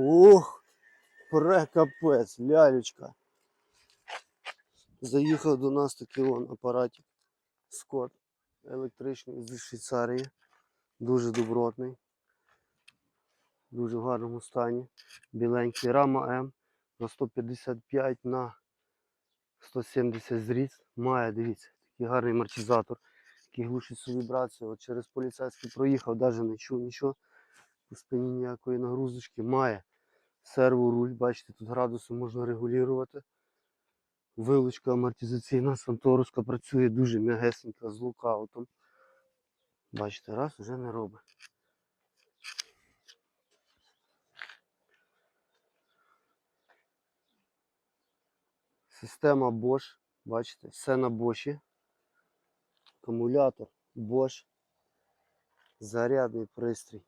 Ох, прекапець, лялечка. Заїхав до нас такий вон апаратик. Скот електричний зі Швейцарії. Дуже добротний. Дуже в гарному стані. Біленький рама М на 155 на 170 зріз. Має, дивіться, такий гарний амортизатор, який глушить всю вібрацію. От через поліцейський проїхав, навіть не чув нічого. По спині ніякої нагрузочки. Має серворуль, бачите, тут градуси можна регулювати. Вилучка амортизаційна Санторуська працює дуже м'ягесенька з лукаутом. Бачите, раз вже не робить. Система Bosch, бачите, все на Bosch. Акумулятор Bosch. Зарядний пристрій.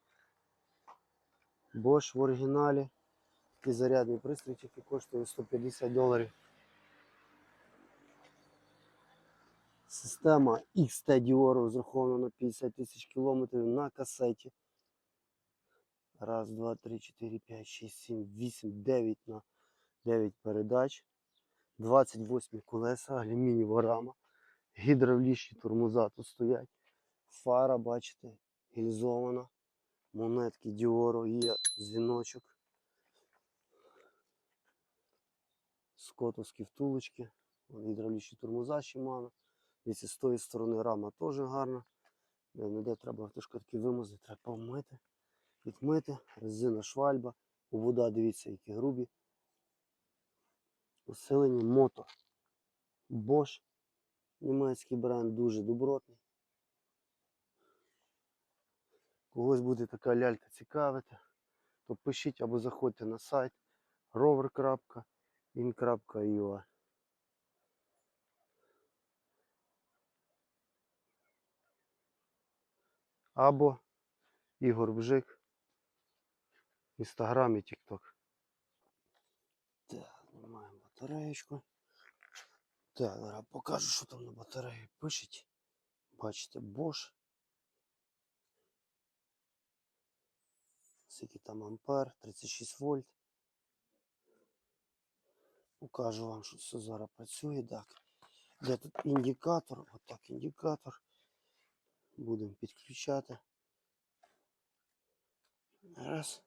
Bosch в оригіналі. Такий зарядний пристрій тільки коштує 150 доларів. Система XT Dior розрахована на 50 тисяч кілометрів на касеті. Раз, два, три, чотири, п'ять, шість, сім, вісім, дев'ять на 9 передач. 28 колеса, алюмінієва рама, гідравлічні тормоза тут стоять. Фара, бачите, гільзована. Монетки Діоро, є дзвіночок. Скотовські втулочки. Гідравлічні тормоза Shimano. Дивіться, з тої сторони рама теж гарна. Де треба автошкодки вимазати, треба помити, відмити. Резина швальба. Вода, дивіться, які грубі. Усилення мотор. Bosch. Німецький бренд дуже добротний. Когось буде така лялька цікавити, то пишіть або заходьте на сайт rover.in.ua Або Ігор Бжик, Інстаграм і Тікток. Так, знімаємо батареєчку. Так, зараз покажу, що там на батареї пишуть. Бачите, Bosch. Скільки там ампер, 36 вольт. Покажу вам, що все зараз працює. Так. Де тут індикатор? Отак індикатор. Будемо підключати. Раз.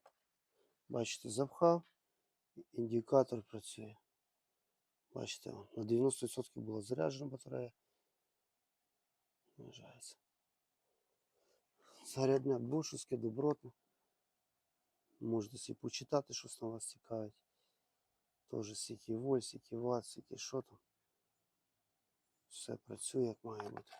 Бачите, запхав. Індикатор працює. Бачите, на 90% була заряджена батарея. Зарядне бушевське, добротне. Можете собі почитати, що на вас цікавить. Теж скільки вольт, скільки ватт, скільки що там. Все працює як має бути.